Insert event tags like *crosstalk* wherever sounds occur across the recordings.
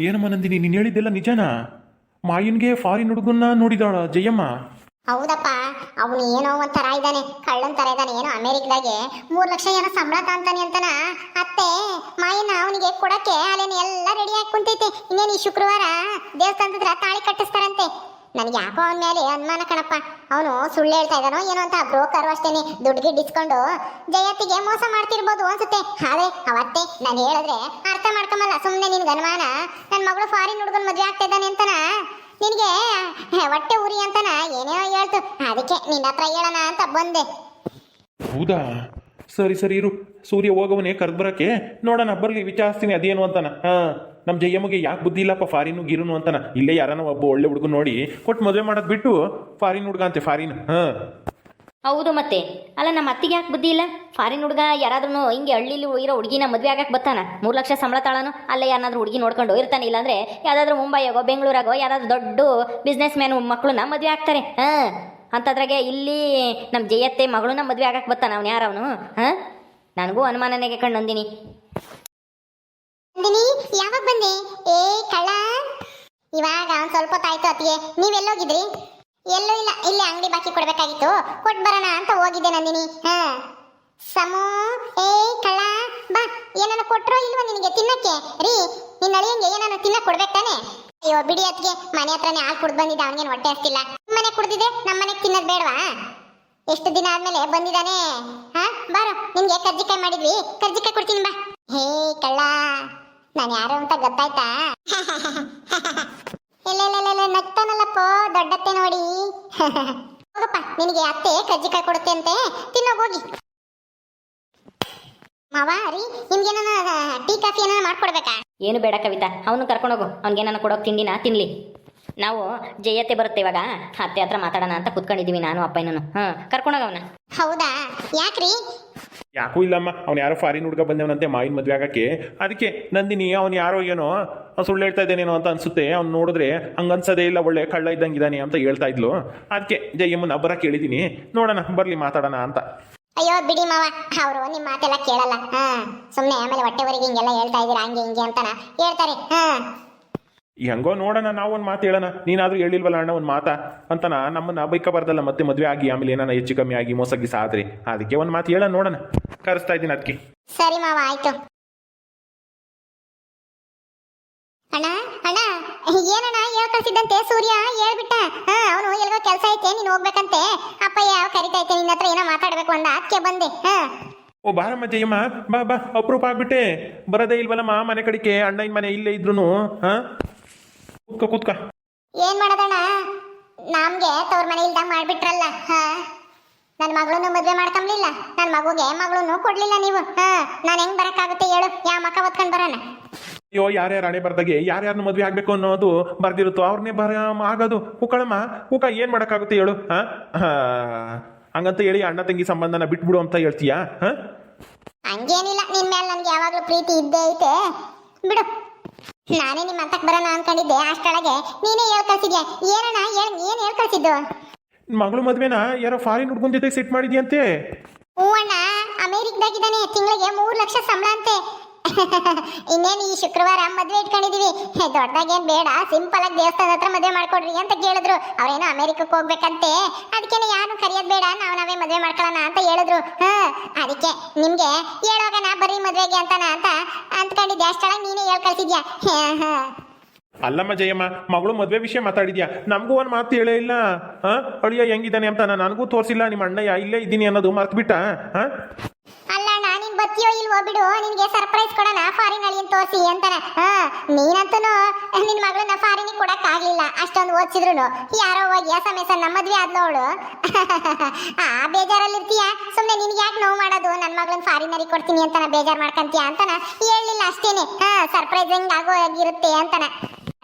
ಏನಮ್ಮ ನಂದಿನಿ ನೀನು ಹೇಳಿದ್ದೆಲ್ಲ ನಿಜನಾ? ಮಾಯನ್ಗೆ ಫಾರಿನ್ ಹುಡುಗನ್ನ ನೋಡಿದಾಳ ಜಯಮ್ಮ. ಹೌದಪ್ಪ, ಅವನು ಏನೋ ಒಂಥರ ಇದ್ದಾನೆ, ಕಳ್ಳನ್ ತರ ಇದ್ದಾನೆ, ಏನೋ ಅಮೆರಿಕದಾಗೆ. ಮೂರ್ ಲಕ್ಷ ಏನೋ ಸಂಬಳ ತಾಂತಾನೆ ಅಂತನ? ಅತ್ತೆ ಮಾಯನ ಅವನಿಗೆ ಕೊಡಕ್ಕೆ ಅಲ್ಲೇನು ಎಲ್ಲ ರೆಡಿ ಆಗಿ ಕುಂತೈತೆ. ಇನ್ನೇನು ಈ ಶುಕ್ರವಾರ ದೇವಸ್ಥಾನದ ತಾಳಿ ಕಟ್ಟಿಸ್ತಾರಂತೆ. ನನಗೆ ಯಾಕೋ ಅವನ ಮೇಲೆ ಅನುಮಾನ ಕಣಪ್ಪ. ಅವನು ಸುಳ್ಳು ಹೇಳ್ತಾ ಇದ್ದಾನೋ ಏನೋ ಅಂತ ಬ್ರೋಕರ್ ಅಷ್ಟೇನೆ ದುಡ್ಡು ಇಸ್ಕೊಂಡು ಜಯತ್ತಿಗೆ ಮೋಸ ಮಾಡ್ತಿರ್ಬೋದು ಅನ್ಸುತ್ತೆ. ಆದ್ರೆ ಅವತ್ತೆ ನಾನು ಹೇಳಿದ್ರೆ ಅರ್ಥ ಮಾಡ್ಕೊಂಬಲ್ಲ. ಸುಮ್ಮನೆ ನಿನ್ಗೆ ಅನುಮಾನ? ನನ್ನ ಮಗಳು ಫಾರಿನ್ ಹುಡುಗನ ಮದುವೆ ಆಗ್ತಾ ಇದ್ದಾನೆ ಅಂತನ? ನಿನಗೆ ಹೊಟ್ಟೆ ಉರಿ ಅಂತನ? ಏನೇನೋ ಹೇಳ್ತು. ಅದಕ್ಕೆ ನಿನ್ನ ಹತ್ರ ಹೇಳೋಣ ಅಂತ ಬಂದೆ. ಹೌದಾ? ಸರಿ ಸರಿ ಇರು. ಸೂರ್ಯ ಹೋಗವನೇ ಬರಕ್ಕೆ. ನೋಡೋಣ, ಬರಲಿ, ವಿಚಾರಿಸ್ತೀನಿ ಅದೇನು ಅಂತಾನ. ಹಾಂ ನಮ್ಮ ಜಯಮ್ಮಗೆ ಯಾಕೆ ಬುದ್ಧಿ ಇಲ್ಲಪ್ಪ ಫಾರಿನು ಗಿರುನು ಅಂತಾನ. ಇಲ್ಲೇ ಯಾರನ್ನ ಒಬ್ಬ ಒಳ್ಳೆ ಹುಡುಗ ನೋಡಿ ಕೊಟ್ಟು ಮದುವೆ ಮಾಡೋದು ಬಿಟ್ಟು ಫಾರಿನ್ ಹುಡುಗ ಅಂತೆ, ಫಾರಿನ್. ಹಾಂ. ಹೌದು ಮತ್ತೆ. ಅಲ್ಲ ನಮ್ಮ ಅತ್ತಿಗೆ ಯಾಕೆ ಬುದ್ಧಿ ಇಲ್ಲ? ಫಾರಿನ್ ಹುಡುಗ ಯಾರಾದ್ರೂ ಹಿಂಗೆ ಹಳ್ಳಿಲಿ ಇರೋ ಹುಡುಗಿನ ಮದುವೆ ಆಗಕ್ಕೆ ಬತ್ತಾನ? ಮೂರು ಲಕ್ಷ ಸಂಬಳ ತಾಳನು? ಅಲ್ಲೇ ಯಾರಾದ್ರೂ ಹುಡುಗಿ ನೋಡ್ಕೊಂಡು ಇರ್ತಾನೆ ಇಲ್ಲಾಂದ್ರೆ ಯಾವ್ದಾದ್ರು ಮುಂಬೈಯಾಗೋ ಬೆಂಗಳೂರಾಗೋ, ಯಾರಾದ್ರೂ ದೊಡ್ಡ ಬಿಸ್ನೆಸ್ ಮ್ಯಾನ್ ಮಕ್ಕಳನ್ನ ಮದುವೆ ಆಗ್ತಾರೆ. ಹಾಂ. ಅಂಥದ್ರಾಗೆ ಇಲ್ಲಿ ನಮ್ಮ ಜಯತ್ತೆ ಮಗಳು ನಮ್ಮ ಮದುವೆ ಆಗಕ್ಕೆ ಬರ್ತಾನ ಅವ್ನು ಅವನು? ಹಾ? ನನಗೂ ಅನುಮಾನನೆಗೆ ಕಂಡು ನಂದಿನಿ. ನಂದಿನಿ, ಯಾವಾಗ ಬಂದೆ? ಏ, ಕಳ್ಳ. ಇವಾಗ ಒಂದು ಸ್ವಲ್ಪ ಹೊತ್ತಾಯ್ತು ಅತ್ತಿಗೆ. ನೀವೆಲ್ಲೋಗಿದ್ರಿ ಎಲ್ಲೂ ಇಲ್ಲ. ಇಲ್ಲಿ ಅಂಗಡಿ ಬಾಕಿ ಕೊಡ್ಬೇಕಾಗಿತ್ತು. ಕೊಟ್ಟು ಬರೋಣ ಅಂತ ಹೋಗಿದ್ದೆ ನಂದಿನಿ. ಹಾ. ಸಮೋ, ಏ, ಕಳ್ಳ, ಬಾ. ಏನನ್ನ ಕೊಟ್ರೋ ಇಲ್ವಾ ನಿನಗೆ ತಿನ್ನಕ್ಕೆ? ರೀ, ನಿನ್ನ ಅಳಿಯಂಗೆ ಏನನ್ನ ತಿನ್ನಕ್ ಕೊಡ್ಬೇಕು ತಾನೆ? ಅಯ್ಯೋ, ಬಿಡಿ ಅತ್ತಿಗೆ. ಮನೆ ಹತ್ರನೇ ಹಾಲು ಕುಡ್ದು ಬಂದಿದ್ದ ಅವನಿಗೆ ಹೊಟ್ಟೆ ಹಸ್ತಿಲ್ಲ. ಮನೆ ಕುಡ್ದಿದೆ ನಮ್ಮ ಮನೆಗೆ ತಿನ್ನೋದು ಬೇಡವಾ? ಎಷ್ಟು ದಿನ ಆದ್ಮೇಲೆ ಬಂದಿದ್ದಾನೆ? ಹಾ, ಬಾರೋ. ನಿನ್ಗೆ ಕರ್ಜಿಕಾಯಿ ಮಾಡಿದ್ವಿ. ಕರ್ಜಿಕಾಯಿ ಕೊಡ್ತೀನಿ ಬಾ. ಹೇ, ಕಳ್ಳ. ನಾನು ಯಾರು ಅಂತ ಗೊತ್ತಾಯ್ತಾ? *laughs* ಇಲ್ಲ ನಗ್ತಾನಲ್ಲಪ್ಪ, ದೊಡ್ಡತ್ತೆ ನೋಡಿ. *laughs* ಹೋಗಪ್ಪ, ನಿನಗೆ ಅತ್ತೆ ಕರ್ಜಿಕಾಯಿ ಕೊಡುತ್ತೆ ಅಂತೆ. ತಿನ್ನೋಗೋಗಿ ಮಾವ, ರೀ ನಿಮ್ಗೆ ಟೀ, ಕಾಫಿ ಏನಾರ ಮಾಡ್ಕೊಡ್ಬೇಕಾ? ಏನು ಬೇಡ ಕವಿತಾ ಅವನು ಕರ್ಕೊಂಡೋಗು. ಅವ್ನಿಗೆ ನಾನು ಕೊಡೋಕೆ ತಿಂಡಿನ ತಿನ್ಲಿ. ನಾವು ಜಯತೆ ಬರುತ್ತೆ ಇವಾಗ. ಅತ್ತೆ ಹತ್ರ ಮಾತಾಡೋಣ ಅಂತ ಕುತ್ಕೊಂಡಿದ್ದೀವಿ ನಾನು ಅಪ್ಪಯ್ಯನೂ ಹಾಂ ಕರ್ಕೊಂಡೋಗ ಅವನ. ಹೌದಾ? ಯಾಕ್ರಿ? ಯಾಕೂ ಇಲ್ಲಮ್ಮ ಅವ್ನು ಯಾರೋ ಫಾರಿನ್ ಹುಡುಗ ಬಂದವನಂತೆ ಮಾವಿನ ಮದ್ವೆ ಆಗಕ್ಕೆ. ಅದಕ್ಕೆ ನಂದಿನಿ ಅವ್ನು ಯಾರೋ ಏನೋ ಅವ್ನು ಸುಳ್ಳು ಹೇಳ್ತಾ ಇದ್ದೇನೇನೋ ಅಂತ ಅನ್ಸುತ್ತೆ. ಅವ್ನು ನೋಡಿದ್ರೆ ಹಂಗನ್ಸದೇ ಅನ್ಸೋದೇ ಇಲ್ಲ ಒಳ್ಳೆ ಕಳ್ಳ ಇದ್ದಂಗಿದ್ದಾನೆ ಅಂತ ಹೇಳ್ತಾ ಇದ್ಲು. ಅದಕ್ಕೆ ಜಯಮ್ಮನ ಅಬ್ಬರ ಕೇಳಿದ್ದೀನಿ. ನೋಡೋಣ ಬರಲಿ ಮಾತಾಡೋಣ ಅಂತ. ಅಯ್ಯೋ ಬಿಡಿ ಮಾವ. ಅವರು ನಿಮ್ಮ ಮಾತೆಲ್ಲ ಕೇಳಲ್ಲ. ಹಾ ಸುಮ್ಮನೆ ಆಮೇಲೆ ಹೊಟ್ಟೆವರೆಗೆ ಹಿಂಗೆಲ್ಲ ಹೇಳ್ತಾ ಇದ್ದೀರಾ ಹಂಗೆ ಹಿಂಗೆ ಅಂತಾನ. ಹೇಳ್ತಾರೆ ಹಾ. ಹೆಂಗೋ ನೋಡೋಣ ನಾವು ಒಂದು ಮಾತು ಹೇಳೋಣ. ನೀನಾದ್ರೂ ಹೇಳಿಲ್ವಲ್ಲ ಅಣ್ಣ ಒಂದು ಮಾತಾ? ಅಂತನ ನಮ್ಮನ್ನ ಬೈಕ ಬರ್ದಲ್ಲ ಮತ್ತೆ ಮದುವೆ ಆಗಿ ಆಮೇಲೆ ಏನಾನ ಹೆಚ್ಚು ಕಮ್ಮಿ ಆಗಿ ಮೋಸ ಸಾದ್ರಿ ಆದ್ರೆ ಅದಕ್ಕೆ ಒಂದು ಮಾತು ಹೇಳೋಣ ನೋಡೋಣ. ಕರೆಸ್ತಾ ಇದ್ದೀನಿ ಅದಕ್ಕೆ ಸರಿ ಮಾವ ಆಯ್ತು. ಅಣ್ಣ ಅಣ್ಣ ಏನಣ್ಣ ಹೇಳ್ ಕಳ್ಸಿದ್ದಂತೆ? ಸೂರ್ಯ ಹೇಳ್ಬಿಟ್ಟ. ಹಾ ಅವನು ಎಲ್ಗೋ ಕೆಲಸ ಐತೆ ನೀನು ಹೋಗ್ಬೇಕಂತೆ. ಅಪ್ಪಯ್ಯ ಕರಿತೈತೆ ನಿನ್ನ ಹತ್ರ ಏನೋ ಮಾತಾಡ್ಬೇಕು ಅಂದ. ಅದಕ್ಕೆ ಬಂದೆ ಹಾ. ಓ ಬಾರಮ್ಮ ಜಯಮ್ಮ. ಬಾ ಬಾ ಅಪ್ರೂಪ ಆಗ್ಬಿಟ್ಟೆ. ಬರೋದೇ ಇಲ್ವಲ್ಲಮ್ಮ ಮನೆ ಕಡಿಕೆ ಅಣ್ಣನ ಮನೆ ಇಲ್ಲೇ ಇದ್ರು ಹಾ. ಕೂತ್ಕ ಕೂತ್ಕ. ಏನ್ ಮಾಡೋದಣ್ಣ? ನಮ್ಗೆ ತವ್ರ ಮನೆ ಇಲ್ದಂಗ್ ಮಾಡ್ಬಿಟ್ರಲ್ಲ ಹಾ. ನನ್ನ ಮಗಳನ್ನು ಮದುವೆ ಮಾಡ್ಕೊಂಬ್ಲಿಲ್ಲ. ನನ್ನ ಮಗುಗೆ ಮಗಳನ್ನು ಕೊಡ್ಲಿಲ್ಲ ನೀವು. ಹಾ ನಾನು ಹೆಂಗ್ ಬರಕ್ಕಾಗುತ್ತೆ ಹೇಳು. ಯಾ ಮಕ್ಕ ಹೊತ್ಕೊಂಡ್ ಬರೋಣ. ಅಯ್ಯೋ ಯಾರ್ಯಾರು ಹಣೆ ಬರ್ದಾಗೆ ಯಾರ್ಯಾರನ್ನ ಮದುವೆ ಆಗ್ಬೇಕು ಅನ್ನೋದು ಬರ್ದಿರುತ್ತೋ ಅವ್ರನ್ನೇ ಬರ ಆಗೋದು. ಕುಕ್ಕಳಮ್ಮ ಕುಕ್ಕ ಏನ್ ಮಾಡಕ್ಕಾಗುತ್ತೆ ಹೇಳು ಹಾ? ಹಂಗಂತ ಹೇಳಿ ಅಣ್ಣ ತಂಗಿ ಸಂಬಂಧನ ಬಿಟ್ಬಿಡು ಅಂತ ಹೇಳ್ತೀಯಾ ಹಾ? ಹಂಗೇನಿಲ್ಲ ನಿನ್ ಮೇಲೆ ನನ್ಗೆ ಯಾವಾಗ್ಲೂ ಪ್ರೀತಿ ಇದ್ದೇ ಐತೆ. ಬಿಡು. ನಾನೇ ನಿಮ್ಮ ಅಂತಕ್ ಬರೋಣ ಅನ್ಕೊಂಡಿದ್ದೆ. ಅಷ್ಟೊಳಗೆ ನೀನೇ ಹೇಳ್ ಕಳ್ಸಿದ್ಯಾ ಏನಣ್ಣ ಏನ್ ಏನ್ ಹೇಳ್ ಕಳ್ಸಿದ್ದು ಮಗಳು ಮದ್ವೆನ ಯಾರೋ ಫಾರಿನ್ ಹುಡ್ಗನ್ ಜೊತೆ ಸೆಟ್ ಮಾಡಿದ್ಯಂತೆ? ಅಣ್ಣ ಅಮೇರಿಕದಾಗಿದ್ದಾನೆ, ತಿಂಗಳಿಗೆ ಮೂರು ಲಕ್ಷ ಸಂಬಳ ಅಂತೆ. ಇನ್ನೇನು ಈ ಶುಕ್ರವಾರ ಮದ್ವೆ ಇಟ್ಕೊಂಡಿದೀವಿ. ದೊಡ್ಡದಾಗೇನ್ ಬೇಡ ಸಿಂಪಲ್ ಆಗಿ ದೇವಸ್ಥಾನ ಹತ್ರ ಮದ್ವೆ ಮಾಡ್ಕೊಡ್ರಿ ಅಂತ ಕೇಳಿದ್ರು. ಅವ್ರೇನೋ ಅಮೆರಿಕಕ್ಕೆ ಹೋಗ್ಬೇಕಂತೆ. ಅದಕ್ಕೇನೆ ಯಾರು ಕರಿಯೋದ್ ಬೇಡ, ನಾವು ನಾವೇ ಮದ್ವೆ ಮಾಡ್ಕೊಳ್ಳೋಣ ಅಂತ ಹೇಳಿದ್ರು. ಹಾ, ಅದಕ್ಕೆ ನಿಮ್ಗೆ ಹೇಳೋಗಣ ಬರ್ರಿ ಮದ್ವೆಗೆ ಅಂತಾನ ಅಂತ ಅಂದ್ಕೊಂಡಿದ್ದೆ ಅಷ್ಟೊಳಗೆ ನೀನೇ ಹೇಳ್ ಕಳ್ಸಿದ್ಯಾ? ಅಲ್ಲಮ್ಮ ಜಯಮ್ಮ, ಮಗಳು ಮದುವೆ ವಿಷಯ ಮಾತಾಡಿದ್ಯಾ? ನಮಗೂ ಒಂದು ಮಾತು ಹೇಳೇ ಇಲ್ಲ. ಹಾ ಅಳಿಯ ಹೆಂಗಿದ್ದಾನೆ ಅಂತ ನನಗೂ ತೋರಿಸಿಲ್ಲ. ನಿಮ್ಮ ಅಣ್ಣಯ್ಯ ಇಲ್ಲೇ ಇದ್ದೀನಿ ಅನ್ನೋದು ಮರ್ತ್ಬಿಟ್ಟ ಹಾ ಅಲ್ಲ ನೀನ್ ಬತ್ತಿಯೋ ಇಲ್ವೋ ಬಿಡು. ನಿನ್ಗೆ ಸರ್ಪ್ರೈಸ್ ಕೊಡೋಣ. ಫಾರಿನ್ ಅಲ್ಲಿ ತೋರಿಸಿ ಅಂತಾನೆ. ಹಾ ನೀನಂತೂ ನಿನ್ ಮಗಳನ್ನ ಫಾರಿನಿಗೆ ಕೊಡಕ್ ಆಗ್ಲಿಲ್ಲ. ಅಷ್ಟೊಂದು ಓದಿಸಿದ್ರು ಯಾರೋ ಹೋಗಿ ಎಸ್ ಎಸ್ ನಮ್ಮ ಮದ್ವೆ ಆ, ಬೇಜಾರಲ್ಲಿ ಇರ್ತೀಯ? ಸುಮ್ಮನೆ ನಿನ್ಗೆ ಯಾಕೆ ನೋವು ಮಾಡೋದು? ನನ್ನ ಮಗಳನ್ನ ಫಾರಿನರಿಗೆ ಕೊಡ್ತೀನಿ ಅಂತಾನೆ, ಬೇಜಾರ್ ಮಾಡ್ಕಂತೀಯ ಅಂತಾನ. ಹೇಳಲಿಲ್ಲ ಅಷ್ಟೇನೆ. ಹಾ ಸರ್ಪ್ರೈಸ್ ಹೆಂಗ್ ಆಗೋ ಆಗಿರುತ್ತೆ ಅಂತಾನ.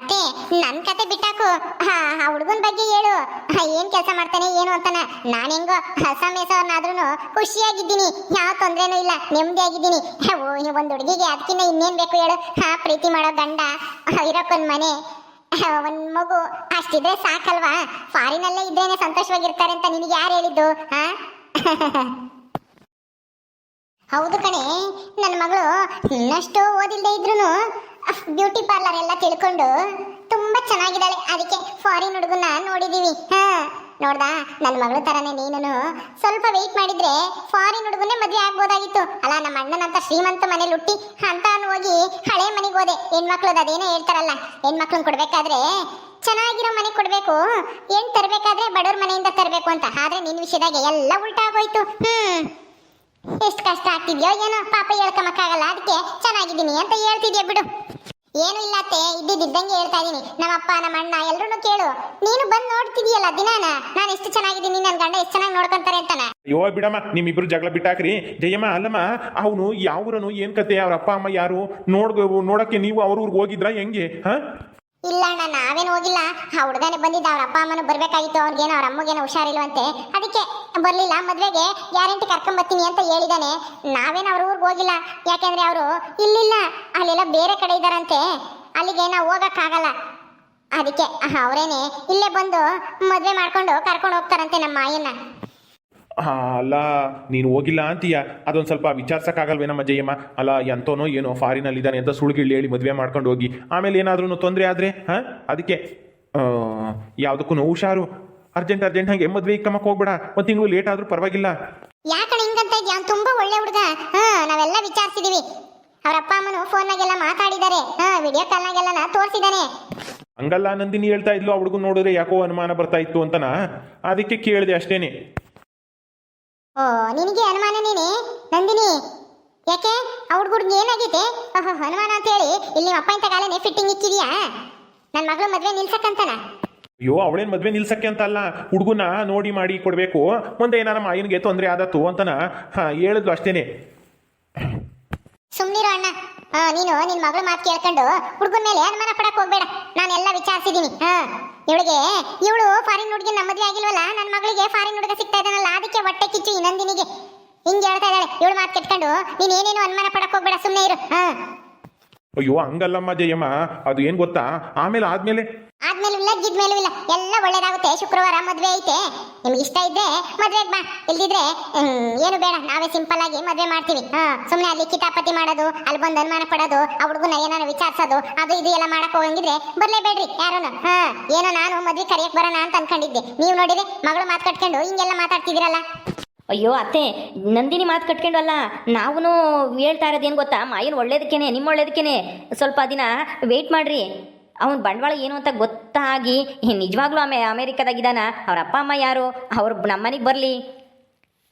ಅತ್ತೆ, ನನ್ ಕತೆ ಬಿಟ್ಟಾಕು. ಆ ಹುಡುಗನ್ ಬಗ್ಗೆ ಹೇಳು. ಏನ್ ಕೆಲಸ ಮಾಡ್ತಾನೆ, ಏನು ಅಂತಾನ. ನಾನ್ ಹೆಂಗೋ ಹಸಮೇಸವ್ರನ್ನಾದ್ರೂ ಖುಷಿಯಾಗಿದ್ದೀನಿ. ಯಾವ ತೊಂದ್ರೆನೂ ಇಲ್ಲ ನೆಮ್ಮದಿಯಾಗಿದ್ದೀನಿ ಓ, ಈ ಒಂದ್ ಹುಡುಗಿಗೆ ಅದಕ್ಕಿಂತ ಇನ್ನೇನ್ ಬೇಕು ಹೇಳು. ಹಾ, ಪ್ರೀತಿ ಮಾಡೋ ಗಂಡ ಇರೋಕ್ಕೊಂದ್ ಮನೆ. ಒಂದ್ ಮಗು, ಅಷ್ಟಿದ್ರೆ ಸಾಕಲ್ವಾ? ಫಾರಿನಲ್ಲೇ ಇದ್ರೇನೆ ಸಂತೋಷವಾಗಿರ್ತಾರೆ ಅಂತ ನಿನಗೆ ಯಾರು ಹೇಳಿದ್ದು, ಹಾ? ಹೌದು ಕಣೆ ನನ್ನ ಮಗಳು ಇನ್ನಷ್ಟು ಓದಿಲ್ಲದೆ ಇದ್ರು ಬ್ಯೂಟಿ ಪಾರ್ಲರ್ ಎಲ್ಲ ತಿಳ್ಕೊಂಡು ತುಂಬಾ ಚೆನ್ನಾಗಿದ್ದಾಳೆ. ಅದಕ್ಕೆ ಫಾರಿನ್ ಹುಡುಗನ ನೋಡಿದೀವಿ. ಹ, ನೋಡ್ದಾ? ನನ್ನ ಮಗಳ ತರನೇ ನೀನು ಸ್ವಲ್ಪ ವೆಯ್ಟ್ ಮಾಡಿದ್ರೆ ಫಾರಿನ್ ಹುಡುಗನೇ ಮದುವೆ ಆಗ್ಬೋದಾಗಿತ್ತು. ಅಲ್ಲ, ನಮ್ಮ ಅಣ್ಣನಂತ ಶ್ರೀಮಂತ ಮನೆ ಹುಟ್ಟಿ ಅಂತ ಹೋಗಿ ಹಳೆ ಮನೆಗೆ ಹೋದೆ. ಹೆಣ್ಮಕ್ಳು ಅದೇನೋ ಹೇಳ್ತಾರಲ್ಲ ಹೆಣ್ಮಕ್ಳನ್ನ ಕೊಡ್ಬೇಕಾದ್ರೆ ಚೆನ್ನಾಗಿರೋ ಮನೆ ಕೊಡ್ಬೇಕು. ಏನ್ ತರ್ಬೇಕಾದ್ರೆ ಬಡವ್ರ ಮನೆಯಿಂದ ತರಬೇಕು ಅಂತ. ಆದ್ರೆ ನಿನ್ ವಿಷಯದಾಗ ಎಲ್ಲ ಉಲ್ಟಾ ಆಗೋಯ್ತು. ಹ್ಮ್. ಎಷ್ಟು ಕಷ್ಟ ಆಗ್ತಿದ್ಯೋ ಏನೋ ಪಾಪ ಹೇಳ್ಕೊಂಬಕ್ಕಾಗಲ್ಲ ಅದಕ್ಕೆ ಚೆನ್ನಾಗಿದ್ದೀನಿ ಅಂತ ಹೇಳ್ತಿದ್ಯಾ ಬಿಡು. ಏನು ಇಲ್ಲ ಅತ್ತೆ ಇದ್ದಿದ್ದಂಗೆ ಹೇಳ್ತಾ ಇದೀನಿ. ನಮ್ಮ ಅಪ್ಪ ನಮ್ಮ ಅಣ್ಣ ಎಲ್ಲರೂ ಕೇಳು. ನೀನು ಬಂದು ನೋಡ್ತಿದೀಯಲ್ಲ ದಿನಾನ? ನಾನು ಎಷ್ಟು ಚೆನ್ನಾಗಿದ್ದೀನಿ ನನ್ನ ಗಂಡ ಎಷ್ಟು ಚೆನ್ನಾಗಿ ನೋಡ್ಕೊಂತಾರೆ ಅಂತಾನ? ಅಯ್ಯೋ ಬಿಡಮ್ಮ ನಿಮ್ಮಿಬ್ರು ಜಗಳ ಬಿಟ್ಟಾಕ್ರಿ. ಜಯಮ್ಮ ಅಲ್ಲಮ್ಮ ಅವನು ಯಾವ್ರನು ಏನ್ ಕತೆ? ಅವ್ರ ಅಪ್ಪ ಅಮ್ಮ ಯಾರು? ನೋಡ್ ನೋಡಕ್ಕೆ ನೀವು ಅವ್ರ ಊರಿಗೆ ಹೋಗಿದ್ರ ಹೆಂಗೆ ಹಾ? ಇಲ್ಲ ಅಣ್ಣ ನಾವೇನು ಹೋಗಿಲ್ಲ. ಆ ಹುಡುಗನೇ ಬಂದಿದ್ದ ಅವ್ರ ಅಪ್ಪ ಅಮ್ಮನ ಬರ್ಬೇಕಾಗಿತ್ತು. ಅವ್ರಿಗೇನೋ ಅವ್ರ ಅಮ್ಮಗೇನೋ ಹುಷಾರಿಲ್ವಂತೆ. ಅದಕ್ಕೆ ಬರ್ಲಿಲ್ಲ, ಮದುವೆಗೆ ಗ್ಯಾರಂಟಿ ಕರ್ಕೊಂಡು ಬರ್ತೀನಿ ಅಂತ ಹೇಳಿದಾನೆ. ನಾವೇನು ಅವ್ರ ಊರಿಗೆ ಹೋಗಿಲ್ಲ? ಯಾಕೆಂದ್ರೆ ಅವರು ಇಲ್ಲಿಲ್ಲ, ಅಲ್ಲೆಲ್ಲ ಬೇರೆ ಕಡೆ ಇದಾರಂತೆ ಅಲ್ಲಿಗೆ ನಾವು ಹೋಗೋಕ್ಕಾಗಲ್ಲ. ಅದಕ್ಕೆ ಅವರೇನೆ, ಇಲ್ಲೇ ಬಂದು ಮದುವೆ ಮಾಡ್ಕೊಂಡು ಕರ್ಕೊಂಡು ಹೋಗ್ತಾರಂತೆ ನಮ್ಮ ಮಾಯನ್ನ. ಅಲ್ಲ, ನೀನು ಹೋಗಿಲ್ಲ ಅಂತೀಯ? ಅದೊಂದು ಸ್ವಲ್ಪ ವಿಚಾರಿಸಕ್ಕಾಗಲ್ವೇನಮ್ಮ ಜಯಮ್ಮ? ಅಲ್ಲ, ಎಂತೋನೋ ಏನೋ ಫಾರಿನಲ್ಲಿ ಇದ್ದಾನೆ ಅಂತ ಸುಳ್ಗಿಳ್ಳಿ ಹೇಳಿ ಮದುವೆ ಮಾಡ್ಕೊಂಡು ಹೋಗಿ. ಆಮೇಲೆ ಏನಾದ್ರೂ ತೊಂದರೆ ಆದರೆ, ಹಾಂ? ಅದಕ್ಕೆ ಯಾವುದಕ್ಕೂ ಹುಷಾರು. ಅರ್ಜೆಂಟ್ ಅರ್ಜೆಂಟ್ ಹಂಗೆ ಮದ್ವೆ ಕ್ರಮಕ್ಕೆ ಹೋಗ್ಬೇಡ. ಒಂದು ತಿಂಗಳು ಲೇಟ್ ಆದ್ರೂ ಪರವಾಗಿಲ್ಲ. ಯಾಕಣ ಹಿಂಗಂತ ಇದ್ಯಾ? ಅವ್ನು ತುಂಬಾ ಒಳ್ಳೆ ಹುಡುಗ. ಹಾ ನಾವೆಲ್ಲ ವಿಚಾರಿಸಿದೀವಿ. ಅವ್ರ ಅಪ್ಪ ಅಮ್ಮನು ಫೋನ್ನಾಗೆಲ್ಲ ಮಾತಾಡಿದ್ದಾರೆ. ಹಾ ವಿಡಿಯೋ ಕಾಲ್ನಾಗೆಲ್ಲ ತೋರಿಸಿದಾನೆ. ಹಂಗಲ್ಲ ನಂದಿನಿ ಹೇಳ್ತಾ ಇದ್ಲು ಆ ನೋಡಿದ್ರೆ ಯಾಕೋ ಅನುಮಾನ ಬರ್ತಾ ಇತ್ತು ಅಂತನಾ. ಅದಕ್ಕೆ ಕೇಳಿದೆ ಅಷ್ಟೇನೆ. ಓ ನಿನಗೆ ಅನುಮಾನ ನೀನೆ? ನಂದಿನಿ ಯಾಕೆ? ಆ ಹುಡ್ಗುಡ್ಗೆ ಏನಾಗೈತೆ? ಓಹೋ ಅನುಮಾನ ಅಂತ ಹೇಳಿ ಇಲ್ಲಿ ಅಪ್ಪ ಇಂತ ಕಾಲನೇ ಫಿಟ್ಟಿಂಗ್ ಇಕ್ಕಿದ್ಯಾ? ನನ್ನ ಮಗಳು ಮದ್ವೆ ನಿಲ್ಸಕ್ಕಂತಾನ. ಅಯ್ಯೋ ಅವಳೇನ್ ಮದ್ವೆ ನಿಲ್ಸಕ್ಕೆ ಅಂತ ಅಲ್ಲ. ಹುಡುಗನ ನೋಡಿ ಮಾಡಿ ಕೊಡಬೇಕು. ಮುಂದೆ ಏನಾರ ಮಾಯನಿಗೆ ತೊಂದರೆ ಆದತ್ತು ಅಂತನ ಹಾ ಹೇಳಿದ್ಲು ಅಷ್ಟೇನೆ. ಸುಮ್ನಿರೋ ಅಣ್ಣ. ಹಾ ನೀನು ನಿನ್ ಮಗಳ ಮಾತು ಕೇಳ್ಕೊಂಡು ಹುಡುಗನ ಮೇಲೆ ಅನುಮಾನ ಪಡಕ್ ಹೋಗ್ಬೇಡ. ಎಲ್ಲ ವಿಚಾರಿಸಿದೀನಿ. ಹಾ ಇವಳಿಗೆ ಇವಳು ಫಾರಿನ್ ಹುಡುಗಿ ನಮ್ಮ ಮದ್ವೆ ಆಗಿಲ್ವಲ್ಲ? ನನ್ನ ಮಗಳಿಗೆ ಫಾರಿನ್ ಹುಡುಗ ಸಿಗ್ತಾ ಇದ್ದಾನಲ್ಲ ಅದಕ್ಕೆ ಹೊಟ್ಟೆ ಕಿಚ್ಚು ಈ ನಂದಿನಿಗೆ. ಹಿಂಗೆ ಹೇಳ್ತಾ ಇದ್ದಾಳೆ. ಇವಳು ಮಾತು ಕೆಟ್ಕೊಂಡು ನೀನ್ ಏನೇನು ಅನುಮಾನ ಪಡಕ್ ಹೋಗ್ಬೇಡ ಸುಮ್ಮನೆ ಇರು. ಹಾ. ಅಯ್ಯೋ ಹಂಗಲ್ಲಮ್ಮ ಜಯಮ್ಮ. ಅದು ಏನ್ ಗೊತ್ತಾ? ಆಮೇಲೆ ಆದ್ಮೇಲೆ ಇಲ್ಲ ಗಿದ್ಮೇಲೂ ಇಲ್ಲ. ಎಲ್ಲ ಒಳ್ಳೇದಾಗುತ್ತೆ. ಶುಕ್ರವಾರ ಮದುವೆ ಐತೆ. ನಿಮ್ಗೆ ಇಷ್ಟ ಇದ್ರೆ ಮದುವೆ ಬಾ. ಇಲ್ದಿದ್ರೆ ಏನು ಬೇಡ. ನಾವೇ ಸಿಂಪಲ್ ಆಗಿ ಮದುವೆ ಮಾಡ್ತೀವಿ. ಹಾ ಸುಮ್ಮನೆ ಅಲ್ಲಿ ಕಿತಾಪತಿ ಮಾಡೋದು, ಅಲ್ಲಿ ಬಂದು ಅನುಮಾನ ಪಡೋದು, ಆ ಹುಡುಗನ ಏನಾರು ವಿಚಾರಿಸೋದು, ಅದು ಇದು ಎಲ್ಲ ಮಾಡಕ್ ಹೋಗಂಗಿದ್ರೆ ಬರ್ಲೇಬೇಡ್ರಿ ಯಾರೂನು. ಹಾ, ಏನೋ ನಾನು ಮದ್ವೆ ಕರಿಯಕ್ ಬರೋಣ ಅಂತ ಅನ್ಕೊಂಡಿದ್ದೆ. ನೀವು ನೋಡಿದ್ರೆ ಮಗಳು ಮಾತು ಕಟ್ಕೊಂಡು ಹಿಂಗೆಲ್ಲ ಮಾತಾಡ್ತಿದ್ದೀರಲ್ಲ. ಅಯ್ಯೋ ಅತ್ತೆ, ನಂದಿನಿ ಮಾತು ಕಟ್ಕೊಂಡಲ್ಲ ನಾವು ಹೇಳ್ತಾ ಇರೋದು ಏನು ಗೊತ್ತಾ? ಮಾಯನ್ ಒಳ್ಳೇದಕ್ಕೇನೆ ನಿಮ್ಮ ಒಳ್ಳೇದಕ್ಕೇನೆ ಸ್ವಲ್ಪ ದಿನ ವೆಯ್ಟ್ ಮಾಡ್ರಿ. ಅವನ ಬಂಡವಾಳ ಏನು ಅಂತ ಗೊತ್ತಾಗಿ ನಿಜವಾಗ್ಲೂ ಅಮೆ ಅಮೇರಿಕಾದಾಗಿದ್ದಾನ. ಅವ್ರ ಅಪ್ಪ ಅಮ್ಮ ಯಾರು? ಅವ್ರು ನಮ್ಮನೆಗೆ ಬರಲಿ.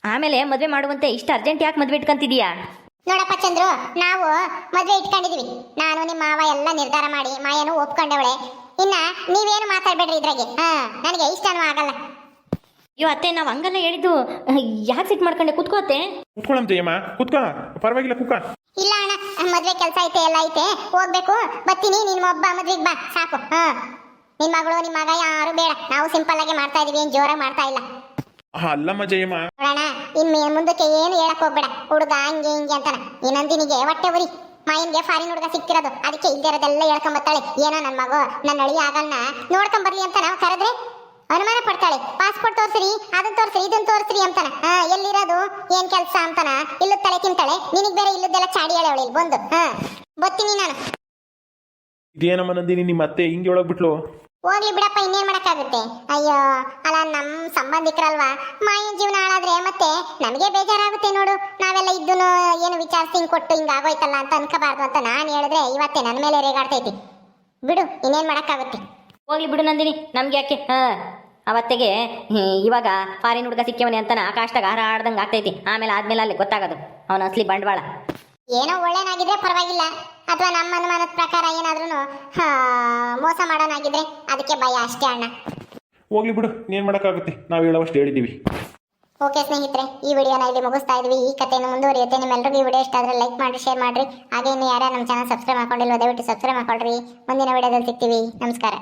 ಆಮೇಲೆ ಮದುವೆ ಮಾಡುವಂತೆ ಇಷ್ಟು ಅರ್ಜೆಂಟ್ ಯಾಕೆ ಮದುವೆ ಇಟ್ಕೊಂತಿದ್ಯಾ? ನೋಡಪ್ಪ ಚಂದ್ರು ನಾವು ಮದುವೆ ಇಟ್ಕೊಂಡಿದ್ವಿ. ನಾನು ನಿಮ್ಮ ಮಾವ ಎಲ್ಲ ನಿರ್ಧಾರ ಮಾಡಿ ಮಾಯನು ಒಪ್ಕೊಂಡವಳೆ. ಇನ್ನ ನೀವೇನು ಮಾತಾಡ್ಬೇಡ್ರಿ ಇದ್ರಾಗೆ? ಹಾ ನನಗೆ ಇಷ್ಟನೂ ಆಗಲ್ಲ. ಅಯ್ಯೋ ಅತ್ತೆ ನಾವು ಹಂಗಲ್ಲ ಹೇಳಿದ್ದು. ಯಾಕೆ ಸಿಟ್ ಮಾಡ್ಕೊಂಡೆ? ಕುತ್ಕೋತೆ ಕುತ್ಕೊಳಂತೆ ಅಮ್ಮ ಕುತ್ಕೋ. ಪರವಾಗಿಲ್ಲ ಕುಕ್ಕ ಇಲ್ಲ ಅಣ್ಣ ಮದ್ವೆ ಕೆಲಸ ಐತೆ ಎಲ್ಲ ಐತೆ ಹೋಗ್ಬೇಕು. ಬರ್ತೀನಿ ನಿನ್ ಒಬ್ಬ ಮದ್ವೆಗೆ ಬಾ ಸಾಕು. ಹಾ. ನಿನ್ ಮಗಳು ನಿಮ್ಮ ಮಗ ಯಾರು ಬೇಡ. ನಾವು ಸಿಂಪಲ್ ಆಗಿ ಮಾಡ್ತಾ ಇದೀವಿ ಏನ್ ಜೋರಾಗಿ ಮಾಡ್ತಾ ಇಲ್ಲ. ಅಲ್ಲಮ್ಮ ಜಯಮ್ಮ ನೋಡೋಣ ಇನ್ ಮೇ- ಮುಂದಕ್ಕೆ ಏನು ಹೇಳಕ್ ಹೋಗ್ಬೇಡ. ಹುಡುಗ ಹಂಗೆ ಹಿಂಗೆ ಅಂತಾನ. ಈ ನಂದಿನಿಗೆ ಹೊಟ್ಟೆ ಉರಿ. ಮಾಯನ್ಗೆ ಫಾರಿನ್ ಹುಡುಗ ಸಿಕ್ತಿರೋದು ಅದಕ್ಕೆ ಇಲ್ದಿರೋದೆಲ್ಲ ಹೇಳ್ಕೊಂಬತ್ತಾಳೆ. ಏನೋ ನನ್ನ ಮಗು ನನ್ನ ಅಳಿ ಆಗಲ್ನ? ನೋಡ್ಕೊಂಬರ್ಲಿ ಅಂತ ನಾವು ಕರೆದ್ರೆ? ಅನುಮಾನ ಪಡ್ತಾಳೆ. ಪಾಸ್ಪೋರ್ಟ್ ತೋರ್ಸ್ರಿ ಅದನ್ನ ತೋರ್ಸ್ರಿ ಇದನ್ನ ತೋರ್ಸ್ರಿ ಅಂತಾನ. ಹಾ ಎಲ್ಲಿರೋದು? ಏನ್ ಕೆಲಸ ಅಂತಾನ? ಇಲ್ಲದ ತಲೆ ತಿಂತಾಳೆ. ನಿನಗ್ ಬೇರೆ ಇಲ್ಲದೆಲ್ಲ ಚಾಡಿ ಹೇಳವಳೆ ಇಲ್ಲಿ ಬಂದು. ಹಾ ಬತ್ತೀನಿ ನಾನು. ಇದೇನಮ್ಮ ನಂದಿನಿ ನಿಮ್ಮ ಅತ್ತೆ ಹಿಂಗೆ ಒಳಗ್ಬಿಟ್ಲು? ಹೋಗ್ಲಿ ಬಿಡಪ್ಪ ಇನ್ನೇನ್ ಮಾಡಕ್ಕಾಗುತ್ತೆ? ಅಯ್ಯೋ ಅಲ್ಲ ನಮ್ ಸಂಬಂಧಿಕರಲ್ವಾ? ಮಾಯಿನ ಜೀವನ ಹಾಳಾದ್ರೆ ಮತ್ತೆ ನಮಗೆ ಬೇಜಾರಾಗುತ್ತೆ ನೋಡು. ನಾವೆಲ್ಲ ಇದ್ದನು ಏನು ವಿಚಾರಿಸಿ ಹಿಂಗ್ ಕೊಟ್ಟು ಹಿಂಗ್ ಆಗೋಯ್ತಲ್ಲ ಅಂತ ಅನ್ಕೋಬಾರ್ದು ಅಂತ ನಾನು ಹೇಳಿದ್ರೆ ಇವತ್ತೇ ನನ್ನ ಮೇಲೆ ರೇಗಾಡ್ತೈತಿ ಬಿಡು ಇನ್ನೇನ್ ಮಾಡಕ್ಕಾಗುತ್ತೆ? ಹೋಗ್ಲಿ ಬಿಡು ನಂದಿನಿ ನಮ್ಗೆ ಯಾಕೆ? ಹಾಂ. ಅವತ್ತೆಗೆ ಇವಾಗ ಫಾರಿನ್ ಹುಡುಗ ಸಿಕ್ಕವನೆ ಅಂತನ ಆಕಾಶದಾಗ ಹಾರಾಡ್ದಂಗೆ ಆಗ್ತೈತಿ. ಆಮೇಲೆ ಆದ್ಮೇಲೆ ಅಲ್ಲಿ ಗೊತ್ತಾಗೋದು. ಅವನ ಅಸಲಿ ಬಂಡವಾಳ. ಏನೋ ಒಳ್ಳೇನಾಗಿದ್ರೆ ಪರವಾಗಿಲ್ಲ. ಅಥವಾ ನಮ್ಮ ಅನುಮಾನದ ಪ್ರಕಾರ ಏನಾದ್ರೂ ಮೋಸ ಮಾಡೋನಾಗಿದ್ರೆ ಅದಕ್ಕೆ ಭಯ ಅಷ್ಟೇ ಅಣ್ಣ. ಹೋಗ್ಲಿ ಬಿಡು ಏನ್ ಮಾಡೋಕ್ಕಾಗುತ್ತೆ. ನಾವು ಹೇಳೋವಷ್ಟು ಹೇಳಿದೀವಿ. ಓಕೆ ಸ್ನೇಹಿತರೆ ಈ ವಿಡಿಯೋನ ಇಲ್ಲಿ ಮುಗಿಸ್ತಾ ಇದ್ವಿ. ಈ ಕಥೆಯನ್ನು ಮುಂದುವರಿಯುತ್ತೆ. ನಿಮ್ಮೆಲ್ಲರಿಗೂ ಈ ವಿಡಿಯೋ ಇಷ್ಟ ಆದರೆ ಲೈಕ್ ಮಾಡಿ ಶೇರ್ ಮಾಡಿರಿ. ಹಾಗೆ ಇನ್ನು ಯಾರ್ಯಾರು ನಮ್ಮ ಚಾನಲ್ ಸಬ್ಸ್ಕ್ರೈಬ್ ಮಾಡ್ಕೊಂಡಿಲ್ಲ ದಯವಿಟ್ಟು ಸಬ್ಸ್ಕ್ರೈಬ್ ಮಾಡ್ಕೊಳ್ರಿ. ಮುಂದಿನ ವಿಡಿಯೋದಲ್ಲಿ ಸಿಗ್ತೀವಿ. ನಮಸ್ಕಾರ.